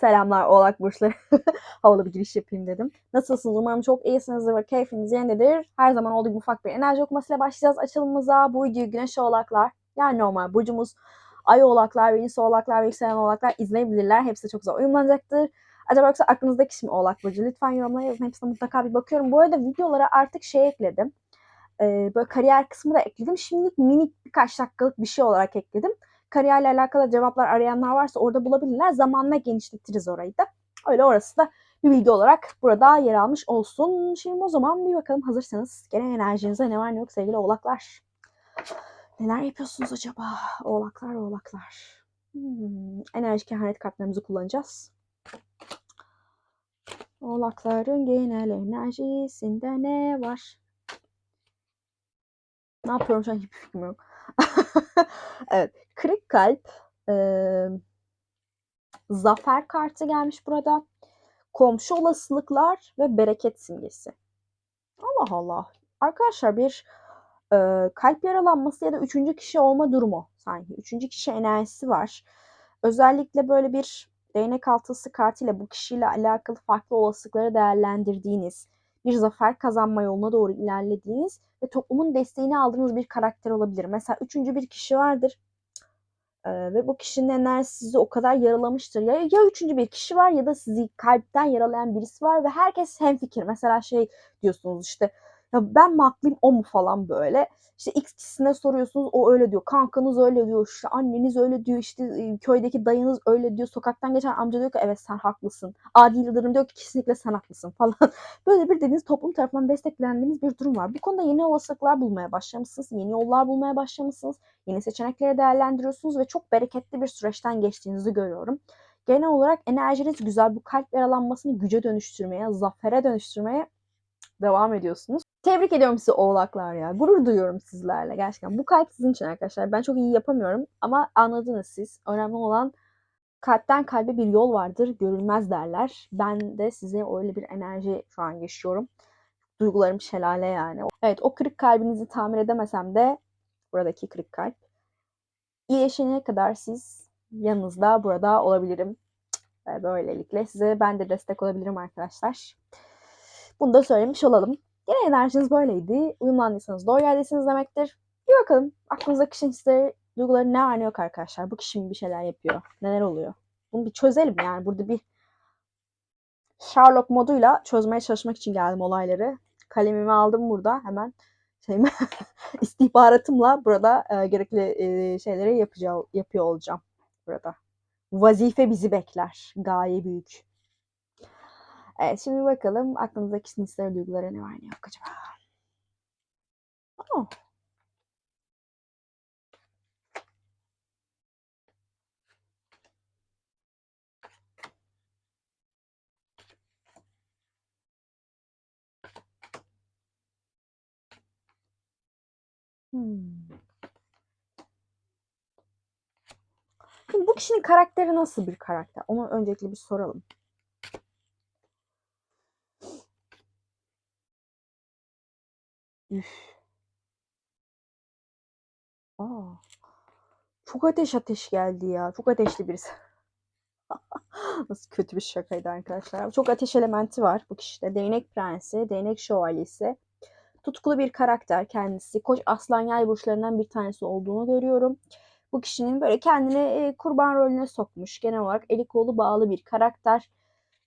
Selamlar Oğlak Burçları. Havalı bir giriş yapayım dedim. Nasılsınız? Umarım çok iyisinizdir ve keyfiniz yerindedir. Her zaman olduğu gibi ufak bir enerji okumasıyla başlayacağız açılımımıza. Bu videoyu Güneş Oğlaklar, yani normal burcumuz Ay Oğlaklar, Venüs Oğlaklar ve Yükselen Oğlaklar izleyebilirler. Hepsi çok güzel uyumlanacaktır. Acaba yoksa aklınızdaki kişi mi Oğlak Burcu? Lütfen yorumlara yazın. Hepsine mutlaka bir bakıyorum. Bu arada videolara artık şey ekledim. Ee, böyle kariyer kısmı da ekledim. Şimdilik minik birkaç dakikalık bir şey olarak ekledim kariyerle alakalı cevaplar arayanlar varsa orada bulabilirler. Zamanla genişletiriz orayı da. Öyle orası da bir bilgi olarak burada yer almış olsun. Şimdi o zaman bir bakalım hazırsanız gene enerjinize ne var ne yok sevgili oğlaklar. Neler yapıyorsunuz acaba? Oğlaklar oğlaklar. Hmm, enerji kehanet kartlarımızı kullanacağız. Oğlakların genel enerjisinde ne var? Ne yapıyorum şu an hiçbir fikrim yok. evet. Kırık kalp. E, zafer kartı gelmiş burada. Komşu olasılıklar ve bereket simgesi. Allah Allah. Arkadaşlar bir e, kalp yaralanması ya da üçüncü kişi olma durumu sanki. Üçüncü kişi enerjisi var. Özellikle böyle bir değnek altısı kartıyla bu kişiyle alakalı farklı olasılıkları değerlendirdiğiniz, bir zafer kazanma yoluna doğru ilerlediğiniz ve toplumun desteğini aldığınız bir karakter olabilir. Mesela üçüncü bir kişi vardır ee, ve bu kişinin enerjisi sizi o kadar yaralamıştır. Ya, ya üçüncü bir kişi var ya da sizi kalpten yaralayan birisi var ve herkes hemfikir. Mesela şey diyorsunuz işte ya ben mi haklıyım o mu falan böyle. İşte X kişisine soruyorsunuz o öyle diyor. Kankanız öyle diyor. işte anneniz öyle diyor. işte köydeki dayınız öyle diyor. Sokaktan geçen amca diyor ki evet sen haklısın. Adil Yıldırım diyor ki kesinlikle sen haklısın falan. Böyle bir dediğiniz toplum tarafından desteklendiğiniz bir durum var. Bu konuda yeni olasılıklar bulmaya başlamışsınız. Yeni yollar bulmaya başlamışsınız. Yeni seçenekleri değerlendiriyorsunuz ve çok bereketli bir süreçten geçtiğinizi görüyorum. Genel olarak enerjiniz güzel. Bu kalp yaralanmasını güce dönüştürmeye, zafere dönüştürmeye devam ediyorsunuz. Tebrik ediyorum sizi oğlaklar ya. Gurur duyuyorum sizlerle gerçekten. Bu kalp sizin için arkadaşlar. Ben çok iyi yapamıyorum ama anladınız siz. Önemli olan kalpten kalbe bir yol vardır. Görülmez derler. Ben de size öyle bir enerji şu an yaşıyorum. Duygularım şelale yani. Evet o kırık kalbinizi tamir edemesem de buradaki kırık kalp iyileşene kadar siz yanınızda burada olabilirim. Böylelikle size ben de destek olabilirim arkadaşlar. Bunu da söylemiş olalım. Yine enerjiniz böyleydi. Uyumlandıysanız doğru yerdesiniz demektir. Bir bakalım aklınızdaki kişinin hisleri, duyguları ne yok arkadaşlar. Bu kişi bir şeyler yapıyor? Neler oluyor? Bunu bir çözelim yani. Burada bir Sherlock moduyla çözmeye çalışmak için geldim olayları. Kalemimi aldım burada hemen şeyimi istihbaratımla burada e, gerekli e, şeyleri yapacağım, yapıyor olacağım burada. Vazife bizi bekler. Gaye büyük. Evet şimdi bakalım aklınızdaki hisler duyguları ne var ne yok acaba? Oh. Hmm. Şimdi bu kişinin karakteri nasıl bir karakter? Onu öncelikle bir soralım. Üf. Aa. Çok ateş ateş geldi ya. Çok ateşli birisi. Nasıl kötü bir şakaydı arkadaşlar. Çok ateş elementi var bu kişide. Değnek prensi, değnek şövalyesi. Tutkulu bir karakter kendisi. Koç aslan yay burçlarından bir tanesi olduğunu görüyorum. Bu kişinin böyle kendini kurban rolüne sokmuş. Genel olarak eli kolu bağlı bir karakter.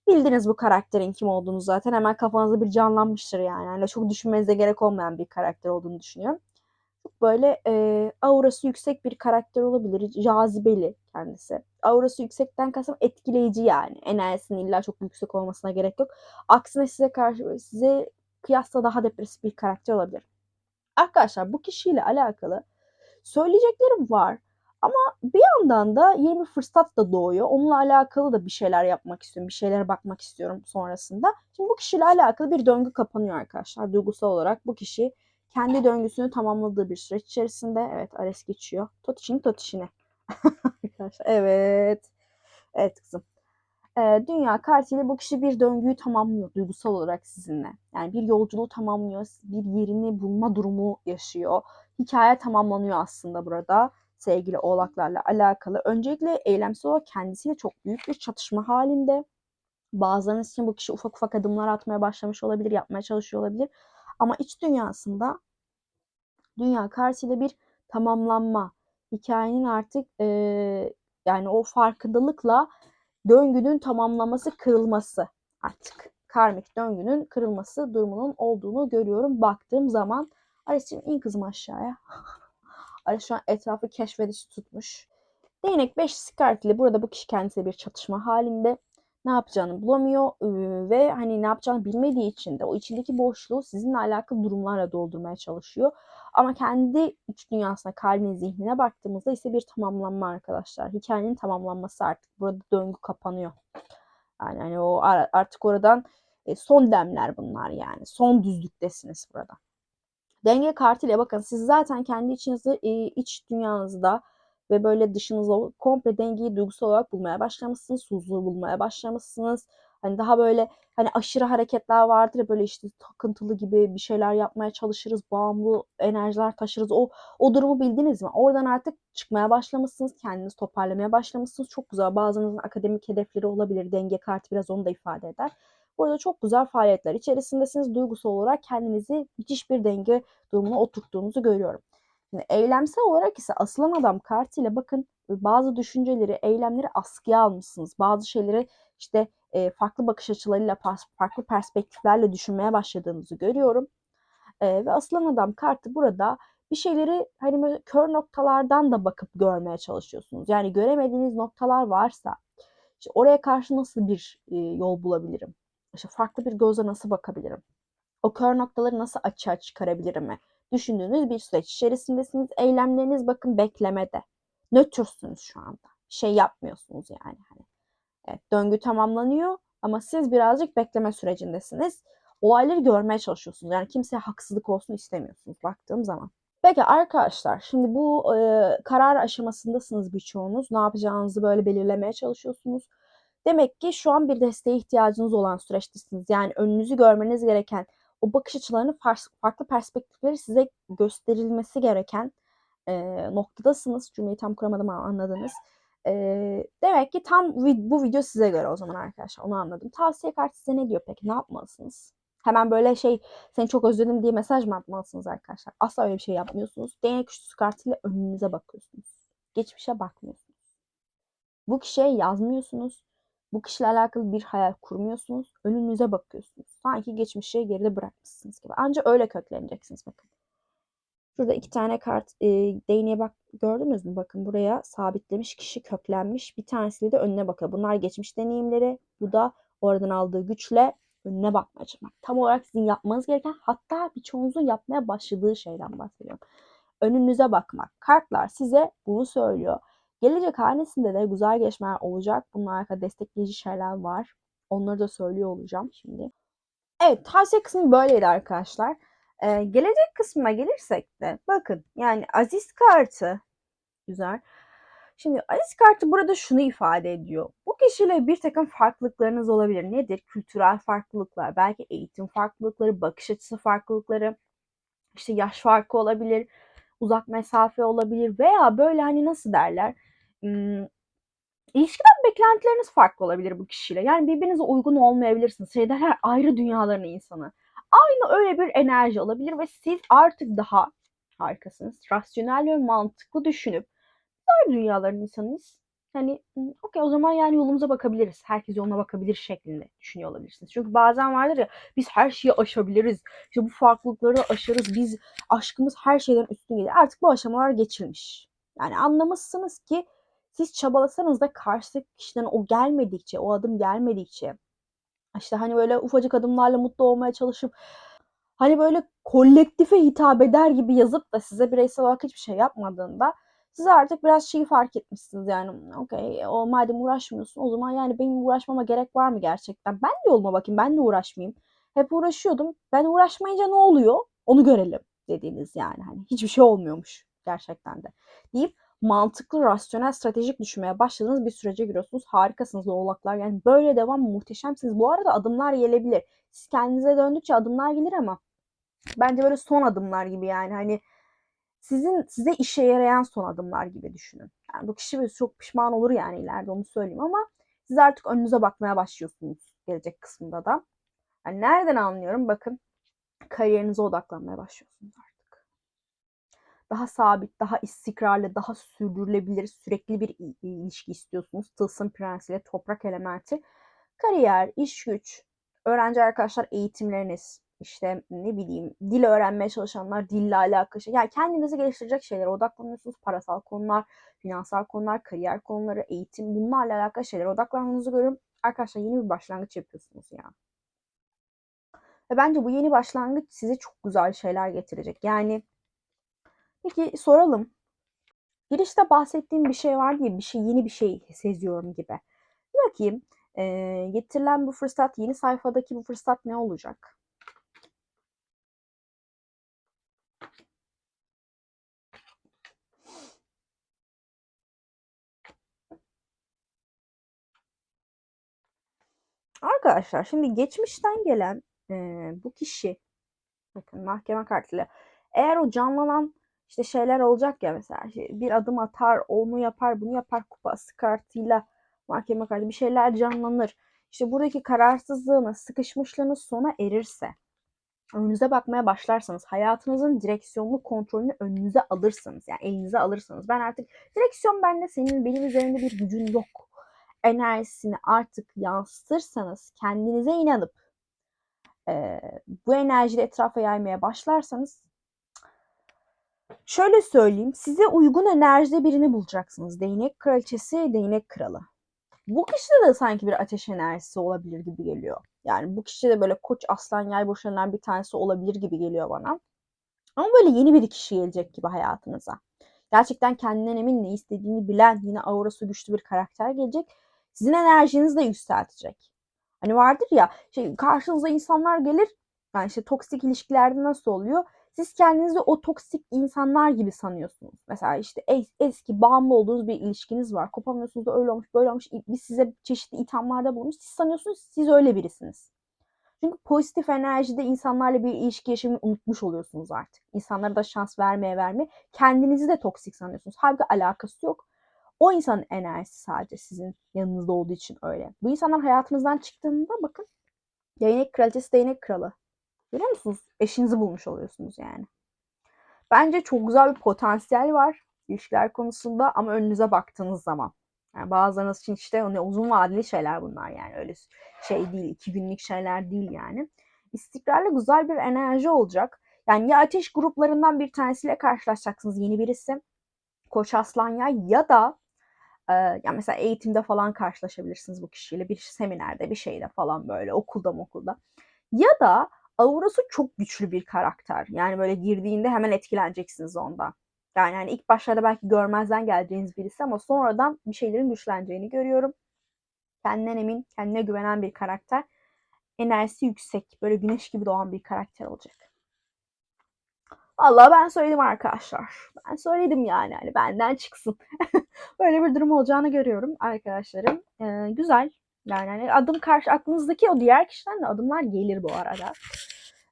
Bildiniz bu karakterin kim olduğunu zaten. Hemen kafanızda bir canlanmıştır yani. yani çok düşünmenize gerek olmayan bir karakter olduğunu düşünüyorum. Çok böyle e, aurası yüksek bir karakter olabilir. Cazibeli kendisi. Aurası yüksekten kastım etkileyici yani. Enerjisinin illa çok yüksek olmasına gerek yok. Aksine size karşı size kıyasla daha depresif bir karakter olabilir. Arkadaşlar bu kişiyle alakalı söyleyeceklerim var. Ama bir yandan da yeni bir fırsat da doğuyor. Onunla alakalı da bir şeyler yapmak istiyorum. Bir şeylere bakmak istiyorum sonrasında. Şimdi bu kişiyle alakalı bir döngü kapanıyor arkadaşlar. Duygusal olarak bu kişi kendi döngüsünü tamamladığı bir süreç içerisinde evet Ares geçiyor. Totişini totişini. arkadaşlar evet. Evet kızım. Ee, dünya kartıyla bu kişi bir döngüyü tamamlıyor duygusal olarak sizinle. Yani bir yolculuğu tamamlıyor. Bir yerini bulma durumu yaşıyor. Hikaye tamamlanıyor aslında burada sevgili oğlaklarla alakalı. Öncelikle eylemsel olarak kendisiyle çok büyük bir çatışma halinde. Bazılarınız için bu kişi ufak ufak adımlar atmaya başlamış olabilir, yapmaya çalışıyor olabilir. Ama iç dünyasında dünya karşısıyla bir tamamlanma, hikayenin artık e, yani o farkındalıkla döngünün tamamlaması, kırılması artık karmik döngünün kırılması durumunun olduğunu görüyorum baktığım zaman. Ares'in in kızım aşağıya. Ares şu an etrafı keşfedici tutmuş. Değnek 5 kartıyla burada bu kişi kendisiyle bir çatışma halinde. Ne yapacağını bulamıyor ve hani ne yapacağını bilmediği için de o içindeki boşluğu sizinle alakalı durumlarla doldurmaya çalışıyor. Ama kendi iç dünyasına, kalbine, zihnine baktığımızda ise bir tamamlanma arkadaşlar. Hikayenin tamamlanması artık. Burada döngü kapanıyor. Yani hani o artık oradan e, son demler bunlar yani. Son düzlüktesiniz burada. Denge kartıyla bakın siz zaten kendi içinizde e, iç dünyanızda ve böyle dışınızda komple dengeyi duygusal olarak bulmaya başlamışsınız. Huzur bulmaya başlamışsınız. Hani daha böyle hani aşırı hareketler vardır ya böyle işte takıntılı gibi bir şeyler yapmaya çalışırız. Bağımlı enerjiler taşırız. O o durumu bildiniz mi? Oradan artık çıkmaya başlamışsınız. Kendinizi toparlamaya başlamışsınız. Çok güzel. Bazılarınızın akademik hedefleri olabilir. Denge kartı biraz onu da ifade eder. Burada çok güzel faaliyetler içerisindesiniz. Duygusal olarak kendinizi müthiş bir denge durumuna oturttuğunuzu görüyorum. Şimdi eylemsel olarak ise asılan adam kartıyla bakın bazı düşünceleri, eylemleri askıya almışsınız. Bazı şeyleri işte e, farklı bakış açılarıyla, farklı perspektiflerle düşünmeye başladığınızı görüyorum. E, ve asılan adam kartı burada bir şeyleri hani kör noktalardan da bakıp görmeye çalışıyorsunuz. Yani göremediğiniz noktalar varsa işte oraya karşı nasıl bir e, yol bulabilirim? İşte farklı bir gözle nasıl bakabilirim? O kör noktaları nasıl açığa çıkarabilirim mi? Düşündüğünüz bir süreç içerisindesiniz. Eylemleriniz bakın beklemede. Nötrsünüz şu anda. Şey yapmıyorsunuz yani. Hani Evet, döngü tamamlanıyor ama siz birazcık bekleme sürecindesiniz. Olayları görmeye çalışıyorsunuz. Yani kimseye haksızlık olsun istemiyorsunuz baktığım zaman. Peki arkadaşlar şimdi bu e, karar aşamasındasınız birçoğunuz. Ne yapacağınızı böyle belirlemeye çalışıyorsunuz. Demek ki şu an bir desteğe ihtiyacınız olan süreçtesiniz. Yani önünüzü görmeniz gereken o bakış açılarının farklı perspektifleri size gösterilmesi gereken e, noktadasınız. Cümleyi tam kuramadım ama anladınız. E, demek ki tam bu video size göre o zaman arkadaşlar. Onu anladım. Tavsiye kartı size ne diyor peki? Ne yapmalısınız? Hemen böyle şey seni çok özledim diye mesaj mı atmalısınız arkadaşlar? Asla öyle bir şey yapmıyorsunuz. Değnek üçlüsü kartıyla önünüze bakıyorsunuz. Geçmişe bakmıyorsunuz. Bu kişiye yazmıyorsunuz. Bu kişiyle alakalı bir hayal kurmuyorsunuz. Önünüze bakıyorsunuz. Sanki geçmişi geride bırakmışsınız gibi. Ancak öyle kökleneceksiniz bakın. Şurada iki tane kart e, değneğe bak gördünüz mü? Bakın buraya sabitlemiş kişi köklenmiş. Bir tanesiyle de önüne bakıyor. Bunlar geçmiş deneyimleri. Bu da oradan aldığı güçle önüne bakmaya çalışmak. Tam olarak sizin yapmanız gereken hatta birçoğunuzun yapmaya başladığı şeyden bahsediyorum. Önünüze bakmak. Kartlar size bunu söylüyor. Gelecek hanesinde de güzel gelişmeler olacak. Bununla alakalı destekleyici şeyler var. Onları da söylüyor olacağım şimdi. Evet tavsiye kısmı böyleydi arkadaşlar. Ee, gelecek kısmına gelirsek de bakın yani Aziz kartı güzel. Şimdi Aziz kartı burada şunu ifade ediyor. Bu kişiyle bir takım farklılıklarınız olabilir. Nedir? Kültürel farklılıklar, belki eğitim farklılıkları, bakış açısı farklılıkları, işte yaş farkı olabilir, uzak mesafe olabilir veya böyle hani nasıl derler? Hmm, ilişkiden beklentileriniz farklı olabilir bu kişiyle. Yani birbirinize uygun olmayabilirsiniz. Şey derler ayrı dünyaların insanı. Aynı öyle bir enerji olabilir ve siz artık daha harikasınız. Rasyonel ve mantıklı düşünüp ayrı dünyaların insanıyız. Hani okey o zaman yani yolumuza bakabiliriz. Herkes yoluna bakabilir şeklinde düşünüyor olabilirsiniz. Çünkü bazen vardır ya biz her şeyi aşabiliriz. İşte bu farklılıkları aşarız. Biz aşkımız her şeyden üstün gelir. Artık bu aşamalar geçilmiş. Yani anlamışsınız ki siz çabalasanız da karşı kişiden o gelmedikçe, o adım gelmedikçe işte hani böyle ufacık adımlarla mutlu olmaya çalışıp hani böyle kolektife hitap eder gibi yazıp da size bireysel olarak hiçbir şey yapmadığında siz artık biraz şeyi fark etmişsiniz yani okey o madem uğraşmıyorsun o zaman yani benim uğraşmama gerek var mı gerçekten? Ben de yoluma bakayım ben de uğraşmayayım. Hep uğraşıyordum. Ben uğraşmayınca ne oluyor? Onu görelim dediğiniz yani. Hani hiçbir şey olmuyormuş gerçekten de. Deyip mantıklı, rasyonel, stratejik düşünmeye başladığınız bir sürece giriyorsunuz. Harikasınız oğlaklar. Yani böyle devam muhteşemsiniz. Bu arada adımlar gelebilir. Siz kendinize döndükçe adımlar gelir ama bence böyle son adımlar gibi yani hani sizin size işe yarayan son adımlar gibi düşünün. Yani bu kişi çok pişman olur yani ileride onu söyleyeyim ama siz artık önünüze bakmaya başlıyorsunuz gelecek kısmında da. Yani nereden anlıyorum? Bakın kariyerinize odaklanmaya başlıyorsunuz artık. Daha sabit, daha istikrarlı, daha sürdürülebilir, sürekli bir ilişki istiyorsunuz. Tılsım prensiyle toprak elementi. Kariyer, iş güç, öğrenci arkadaşlar eğitimleriniz, işte ne bileyim dil öğrenmeye çalışanlar dille alakalı şey. Yani kendinizi geliştirecek şeylere odaklanıyorsunuz. Parasal konular, finansal konular, kariyer konuları, eğitim bunlarla alakalı şeylere odaklandığınızı görüyorum. Arkadaşlar yeni bir başlangıç yapıyorsunuz ya. Ve bence bu yeni başlangıç size çok güzel şeyler getirecek. Yani peki soralım. Girişte bahsettiğim bir şey var diye bir şey yeni bir şey seziyorum gibi. Bakayım e, getirilen bu fırsat yeni sayfadaki bu fırsat ne olacak? Arkadaşlar şimdi geçmişten gelen e, bu kişi bakın mahkeme kartıyla eğer o canlanan işte şeyler olacak ya mesela şey, bir adım atar, onu yapar, bunu yapar kupası kartıyla mahkeme kartı bir şeyler canlanır. İşte buradaki kararsızlığınız, sıkışmışlığınız sona erirse önünüze bakmaya başlarsanız, hayatınızın direksiyonlu kontrolünü önünüze alırsınız. Yani elinize alırsanız. Ben artık direksiyon bende, senin benim üzerinde bir gücün yok enerjisini artık yansıtırsanız, kendinize inanıp e, bu enerjiyi etrafa yaymaya başlarsanız şöyle söyleyeyim, size uygun enerjide birini bulacaksınız. Değnek kraliçesi, değnek kralı. Bu kişide de sanki bir ateş enerjisi olabilir gibi geliyor. Yani bu kişi de böyle koç, aslan, yay boşanan bir tanesi olabilir gibi geliyor bana. Ama böyle yeni bir kişi gelecek gibi hayatınıza. Gerçekten kendinden emin, ne istediğini bilen, yine aurası güçlü bir karakter gelecek sizin enerjinizi de yükseltecek. Hani vardır ya şey karşınıza insanlar gelir yani işte toksik ilişkilerde nasıl oluyor? Siz kendinizi o toksik insanlar gibi sanıyorsunuz. Mesela işte es, eski bağımlı olduğunuz bir ilişkiniz var. Kopamıyorsunuz da öyle olmuş böyle olmuş. Biz size çeşitli ithamlarda bulmuş. Siz sanıyorsunuz siz öyle birisiniz. Çünkü pozitif enerjide insanlarla bir ilişki yaşamayı unutmuş oluyorsunuz artık. İnsanlara da şans vermeye vermeye. Kendinizi de toksik sanıyorsunuz. Halbuki alakası yok. O insanın enerjisi sadece sizin yanınızda olduğu için öyle. Bu insanlar hayatınızdan çıktığında bakın değnek kraliçesi değnek kralı. Görüyor musunuz? Eşinizi bulmuş oluyorsunuz yani. Bence çok güzel bir potansiyel var ilişkiler konusunda ama önünüze baktığınız zaman. Yani bazılarınız için işte hani uzun vadeli şeyler bunlar yani öyle şey değil, iki günlük şeyler değil yani. İstikrarlı güzel bir enerji olacak. Yani ya ateş gruplarından bir tanesiyle karşılaşacaksınız yeni birisi. Koç aslan ya ya da yani mesela eğitimde falan karşılaşabilirsiniz bu kişiyle bir seminerde bir şeyde falan böyle okulda okulda. Ya da aurası çok güçlü bir karakter. Yani böyle girdiğinde hemen etkileneceksiniz ondan. Yani hani ilk başlarda belki görmezden geleceğiniz birisi ama sonradan bir şeylerin güçleneceğini görüyorum. Kendinden emin, kendine güvenen bir karakter. Enerjisi yüksek, böyle güneş gibi doğan bir karakter olacak. Vallahi ben söyledim arkadaşlar. Ben söyledim yani hani benden çıksın. Böyle bir durum olacağını görüyorum arkadaşlarım. Ee, güzel. Yani hani adım karşı aklınızdaki o diğer kişiden de adımlar gelir bu arada.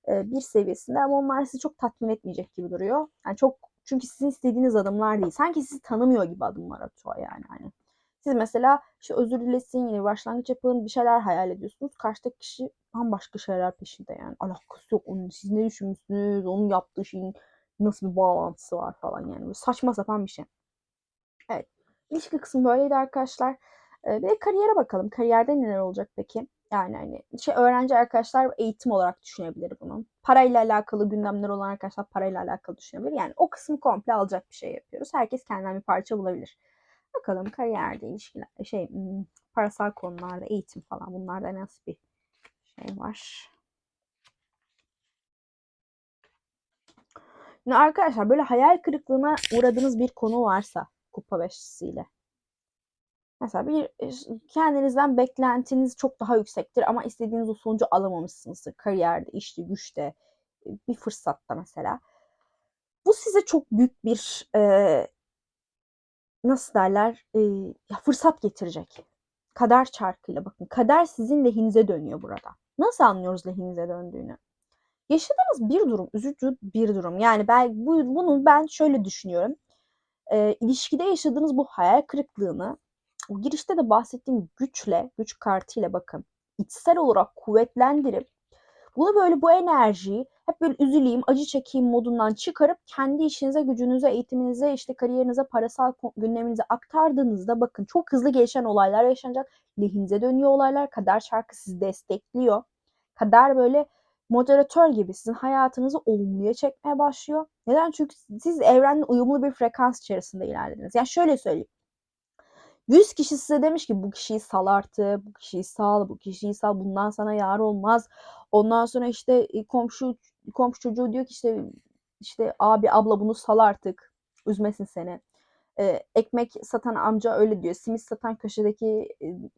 Ee, bir seviyesinde ama onlar sizi çok tatmin etmeyecek gibi duruyor. Yani çok çünkü sizin istediğiniz adımlar değil. Sanki sizi tanımıyor gibi adımlar atıyor yani. Hani siz mesela işte özür dilesin yine başlangıç yapın bir şeyler hayal ediyorsunuz. Karşıdaki kişi bambaşka şeyler peşinde yani. Alakası yok onun. Siz ne düşünmüşsünüz? Onun yaptığı şeyin nasıl bir bağlantısı var falan yani. Böyle saçma sapan bir şey. Evet. İlişki kısmı böyleydi arkadaşlar. Ee, bir de kariyere bakalım. Kariyerde neler olacak peki? Yani hani şey öğrenci arkadaşlar eğitim olarak düşünebilir bunu. Parayla alakalı gündemler olan arkadaşlar parayla alakalı düşünebilir. Yani o kısmı komple alacak bir şey yapıyoruz. Herkes kendinden bir parça bulabilir. Bakalım kariyerde ilişkiler, şey parasal konularda eğitim falan bunlarda nasıl bir şey var. Şimdi arkadaşlar böyle hayal kırıklığına uğradığınız bir konu varsa kupa beşlisiyle. Mesela bir kendinizden beklentiniz çok daha yüksektir ama istediğiniz o sonucu alamamışsınızdır. Kariyerde, işte, güçte, bir fırsatta mesela. Bu size çok büyük bir e, nasıl derler e, ya fırsat getirecek. Kader çarkıyla bakın. Kader sizin lehinize dönüyor burada. Nasıl anlıyoruz lehinize döndüğünü? Yaşadığınız bir durum, üzücü bir durum. Yani ben bu, bunu ben şöyle düşünüyorum. E, ilişkide yaşadığınız bu hayal kırıklığını o girişte de bahsettiğim güçle, güç kartıyla bakın içsel olarak kuvvetlendirip bunu böyle bu enerjiyi hep böyle üzüleyim, acı çekeyim modundan çıkarıp kendi işinize, gücünüze, eğitiminize, işte kariyerinize, parasal gündeminize aktardığınızda bakın çok hızlı gelişen olaylar yaşanacak. Lehinize dönüyor olaylar. Kader şarkı sizi destekliyor. Kader böyle moderatör gibi sizin hayatınızı olumluya çekmeye başlıyor. Neden? Çünkü siz evrenle uyumlu bir frekans içerisinde ilerlediniz. Yani şöyle söyleyeyim. 100 kişi size demiş ki bu kişiyi sal artık, bu kişiyi sal, bu kişiyi sal, bundan sana yar olmaz. Ondan sonra işte komşu komşu çocuğu diyor ki işte işte abi abla bunu sal artık, üzmesin seni. Ee, ekmek satan amca öyle diyor, simit satan köşedeki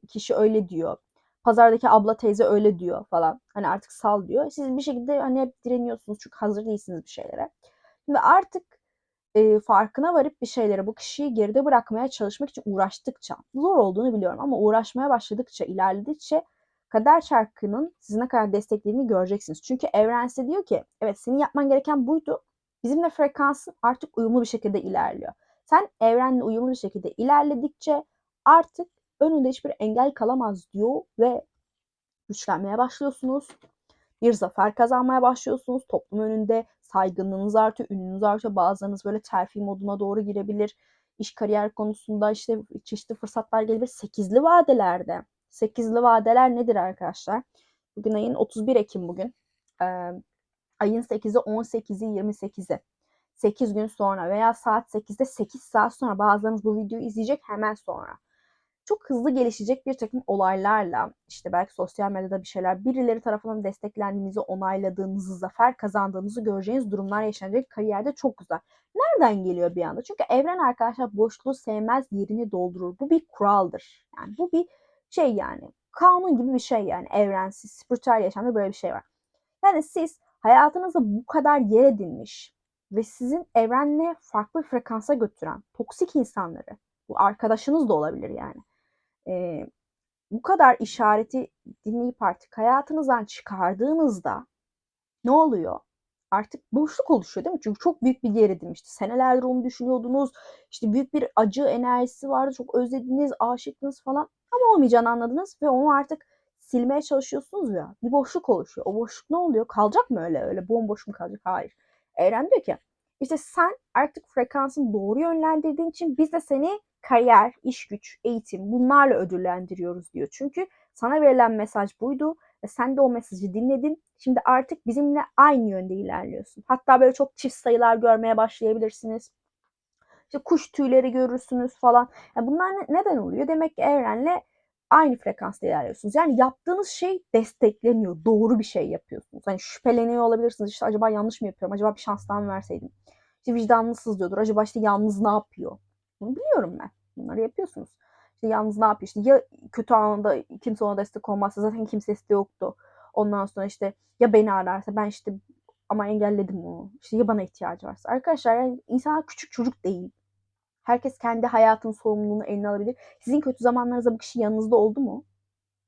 kişi öyle diyor. Pazardaki abla teyze öyle diyor falan. Hani artık sal diyor. Siz bir şekilde hani hep direniyorsunuz çünkü hazır değilsiniz bir şeylere. Ve artık e, farkına varıp bir şeyleri bu kişiyi geride bırakmaya çalışmak için uğraştıkça zor olduğunu biliyorum ama uğraşmaya başladıkça ilerledikçe kader çarkının sizi ne kadar desteklediğini göreceksiniz. Çünkü evren size diyor ki evet senin yapman gereken buydu. Bizimle frekansın artık uyumlu bir şekilde ilerliyor. Sen evrenle uyumlu bir şekilde ilerledikçe artık önünde hiçbir engel kalamaz diyor ve güçlenmeye başlıyorsunuz. Bir zafer kazanmaya başlıyorsunuz. Toplum önünde saygınlığınız artıyor, ününüz artıyor. Bazılarınız böyle terfi moduna doğru girebilir. İş kariyer konusunda işte çeşitli fırsatlar gelebilir. Sekizli vadelerde. Sekizli vadeler nedir arkadaşlar? Bugün ayın 31 Ekim bugün. Ee, ayın 8'i, 18'i, 28'i. 8 gün sonra veya saat 8'de 8 saat sonra bazılarınız bu videoyu izleyecek hemen sonra çok hızlı gelişecek bir takım olaylarla işte belki sosyal medyada bir şeyler birileri tarafından desteklendiğinizi, onayladığınızı, zafer kazandığınızı göreceğiniz durumlar yaşanacak kariyerde çok güzel. Nereden geliyor bir anda? Çünkü evren arkadaşlar boşluğu sevmez yerini doldurur. Bu bir kuraldır. Yani bu bir şey yani kanun gibi bir şey yani evrensiz, spiritüel yaşamda böyle bir şey var. Yani siz hayatınızda bu kadar yer edinmiş ve sizin evrenle farklı frekansa götüren toksik insanları, bu arkadaşınız da olabilir yani e, bu kadar işareti dinleyip artık hayatınızdan çıkardığınızda ne oluyor? Artık boşluk oluşuyor değil mi? Çünkü çok büyük bir yer edinmişti. Senelerdir onu düşünüyordunuz. İşte büyük bir acı enerjisi vardı. Çok özlediniz, aşıktınız falan. Ama olmayacağını anladınız ve onu artık silmeye çalışıyorsunuz ya. Bir boşluk oluşuyor. O boşluk ne oluyor? Kalacak mı öyle? Öyle bomboş mu kalacak? Hayır. Evren diyor ki işte sen artık frekansını doğru yönlendirdiğin için biz de seni kariyer, iş güç, eğitim bunlarla ödüllendiriyoruz diyor. Çünkü sana verilen mesaj buydu ve sen de o mesajı dinledin. Şimdi artık bizimle aynı yönde ilerliyorsun. Hatta böyle çok çift sayılar görmeye başlayabilirsiniz. İşte kuş tüyleri görürsünüz falan. Yani bunlar ne, neden oluyor? Demek ki evrenle aynı frekansta ilerliyorsunuz. Yani yaptığınız şey destekleniyor. Doğru bir şey yapıyorsunuz. Hani şüpheleniyor olabilirsiniz. İşte acaba yanlış mı yapıyorum? Acaba bir şans daha mı verseydim? İşte vicdanınız sızlıyordur. Acaba işte yalnız ne yapıyor? Bunu biliyorum ben. Bunları yapıyorsunuz. İşte yalnız ne yapıyor? İşte ya kötü anında kimse ona destek olmazsa zaten kimsesi de yoktu. Ondan sonra işte ya beni ararsa ben işte ama engelledim onu. İşte ya bana ihtiyacı varsa. Arkadaşlar yani insanlar küçük çocuk değil. Herkes kendi hayatın sorumluluğunu eline alabilir. Sizin kötü zamanlarınızda bu kişi yanınızda oldu mu?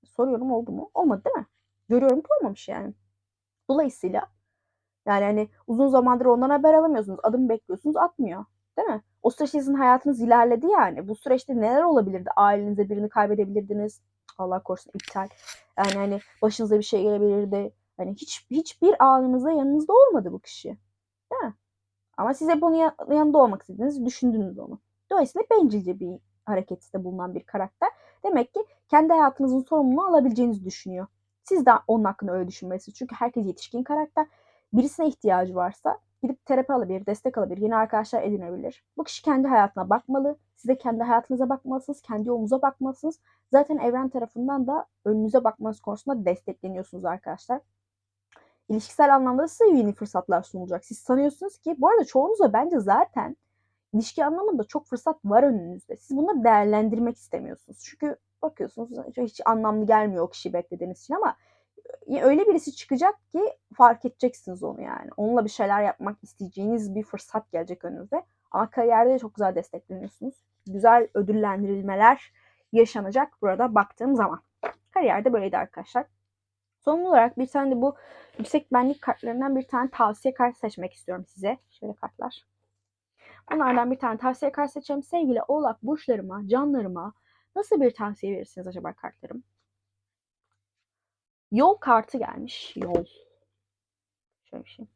Soruyorum oldu mu? Olmadı değil mi? Görüyorum ki olmamış yani. Dolayısıyla yani hani uzun zamandır ondan haber alamıyorsunuz. Adım bekliyorsunuz atmıyor. Değil mi? O süreçte sizin hayatınız ilerledi yani. Bu süreçte neler olabilirdi? Ailenize birini kaybedebilirdiniz. Allah korusun iptal. Yani hani başınıza bir şey gelebilirdi. Hani hiç hiçbir anınızda yanınızda olmadı bu kişi. Değil mi? Ama siz hep onun yanında olmak istediniz, düşündünüz onu. Dolayısıyla bencilce bir harekette bulunan bir karakter. Demek ki kendi hayatınızın sorumluluğunu alabileceğinizi düşünüyor. Siz de onun hakkında öyle düşünmelisiniz. Çünkü herkes yetişkin karakter. Birisine ihtiyacı varsa gidip terapi alabilir, destek alabilir, yeni arkadaşlar edinebilir. Bu kişi kendi hayatına bakmalı. Siz de kendi hayatınıza bakmalısınız, kendi yolunuza bakmalısınız. Zaten evren tarafından da önünüze bakmanız konusunda destekleniyorsunuz arkadaşlar. İlişkisel anlamda size yeni fırsatlar sunulacak. Siz sanıyorsunuz ki, bu arada çoğunuzda bence zaten ilişki anlamında çok fırsat var önünüzde. Siz bunları değerlendirmek istemiyorsunuz. Çünkü bakıyorsunuz hiç anlamlı gelmiyor o kişiyi beklediğiniz için ama öyle birisi çıkacak ki fark edeceksiniz onu yani. Onunla bir şeyler yapmak isteyeceğiniz bir fırsat gelecek önünüze. Ama kariyerde de çok güzel destekleniyorsunuz. Güzel ödüllendirilmeler yaşanacak burada baktığım zaman. Kariyerde böyleydi arkadaşlar. Son olarak bir tane de bu yüksek benlik kartlarından bir tane tavsiye kartı seçmek istiyorum size. Şöyle kartlar. Bunlardan bir tane tavsiye kartı seçelim. Sevgili oğlak burçlarıma, canlarıma nasıl bir tavsiye verirsiniz acaba kartlarım? Yol kartı gelmiş. Yol. Şöyle bir şey.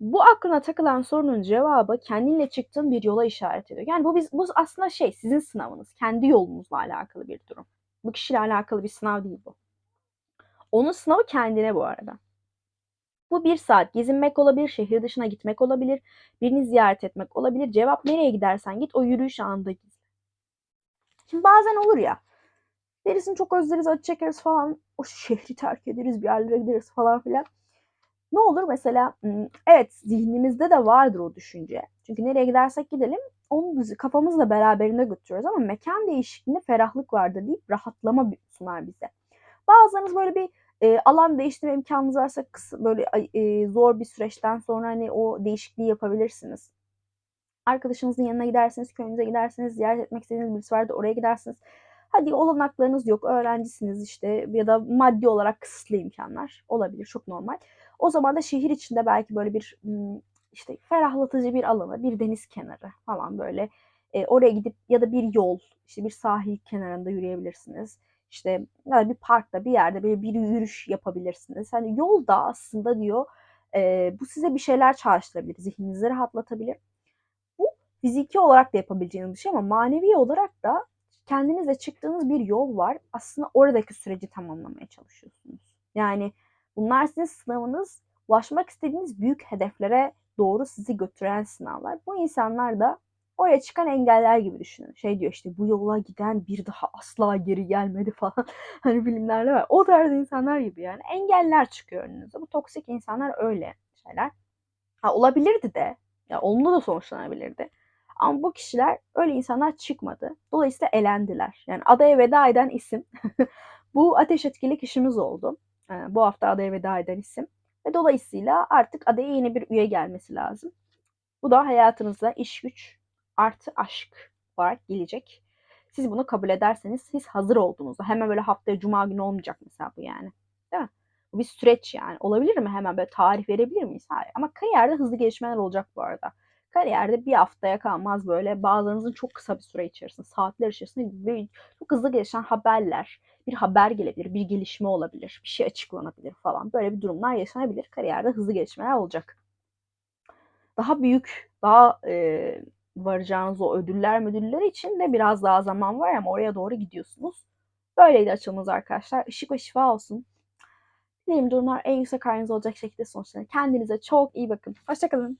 Bu aklına takılan sorunun cevabı kendinle çıktığın bir yola işaret ediyor. Yani bu biz bu aslında şey sizin sınavınız. Kendi yolunuzla alakalı bir durum. Bu kişiyle alakalı bir sınav değil bu. Onun sınavı kendine bu arada. Bu bir saat gezinmek olabilir, şehir dışına gitmek olabilir, birini ziyaret etmek olabilir. Cevap nereye gidersen git o yürüyüş anında gizli. Şimdi bazen olur ya. Birisini çok özleriz, acı çekeriz falan. O şehri terk ederiz, bir yerlere gideriz falan filan. Ne olur mesela evet zihnimizde de vardır o düşünce. Çünkü nereye gidersek gidelim onu bizi kafamızla beraberinde götürüyoruz ama mekan değişikliğinde ferahlık vardır deyip rahatlama sunar bize. Bazılarınız böyle bir e, alan değiştirme imkanınız varsa kısa, böyle e, zor bir süreçten sonra hani o değişikliği yapabilirsiniz. Arkadaşınızın yanına gidersiniz, köyünüze gidersiniz, ziyaret etmek istediğiniz birisi vardı oraya gidersiniz. Hadi olanaklarınız yok, öğrencisiniz işte ya da maddi olarak kısıtlı imkanlar olabilir, çok normal. O zaman da şehir içinde belki böyle bir işte ferahlatıcı bir alanı, bir deniz kenarı falan böyle e, oraya gidip ya da bir yol, işte bir sahil kenarında yürüyebilirsiniz. İşte yani bir parkta bir yerde böyle bir yürüyüş yapabilirsiniz. Hani yolda aslında diyor e, bu size bir şeyler çağrıştırabilir, zihninizi rahatlatabilir. Bu fiziki olarak da yapabileceğiniz bir şey ama manevi olarak da kendinize çıktığınız bir yol var. Aslında oradaki süreci tamamlamaya çalışıyorsunuz. Yani bunlar sizin sınavınız, ulaşmak istediğiniz büyük hedeflere doğru sizi götüren sınavlar. Bu insanlar da oraya çıkan engeller gibi düşünün. Şey diyor işte bu yola giden bir daha asla geri gelmedi falan. hani filmlerde var. O tarz insanlar gibi yani. Engeller çıkıyor önünüze. Bu toksik insanlar öyle şeyler. Ha, olabilirdi de. Ya olumlu da sonuçlanabilirdi. Ama bu kişiler öyle insanlar çıkmadı. Dolayısıyla elendiler. Yani adaya veda eden isim. bu ateş etkili kişimiz oldu. Bu hafta adaya veda eden isim. Ve dolayısıyla artık adaya yeni bir üye gelmesi lazım. Bu da hayatınızda iş güç artı aşk olarak gelecek. Siz bunu kabul ederseniz siz hazır olduğunuzda hemen böyle haftaya cuma günü olmayacak mesela bu yani. Değil mi? Bu bir süreç yani. Olabilir mi? Hemen böyle tarih verebilir miyiz? Hayır. Ama kariyerde hızlı gelişmeler olacak bu arada. Kariyerde bir haftaya kalmaz böyle. Bazılarınızın çok kısa bir süre içerisinde, saatler içerisinde böyle çok hızlı gelişen haberler, bir haber gelebilir, bir gelişme olabilir, bir şey açıklanabilir falan. Böyle bir durumlar yaşanabilir. Kariyerde hızlı gelişmeler olacak. Daha büyük, daha e, varacağınız o ödüller müdürler için de biraz daha zaman var ama oraya doğru gidiyorsunuz. Böyleydi açılımız arkadaşlar. Işık ve şifa olsun. Dilerim durumlar en yüksek haliniz olacak şekilde sonuçlanır. Kendinize çok iyi bakın. Hoşçakalın.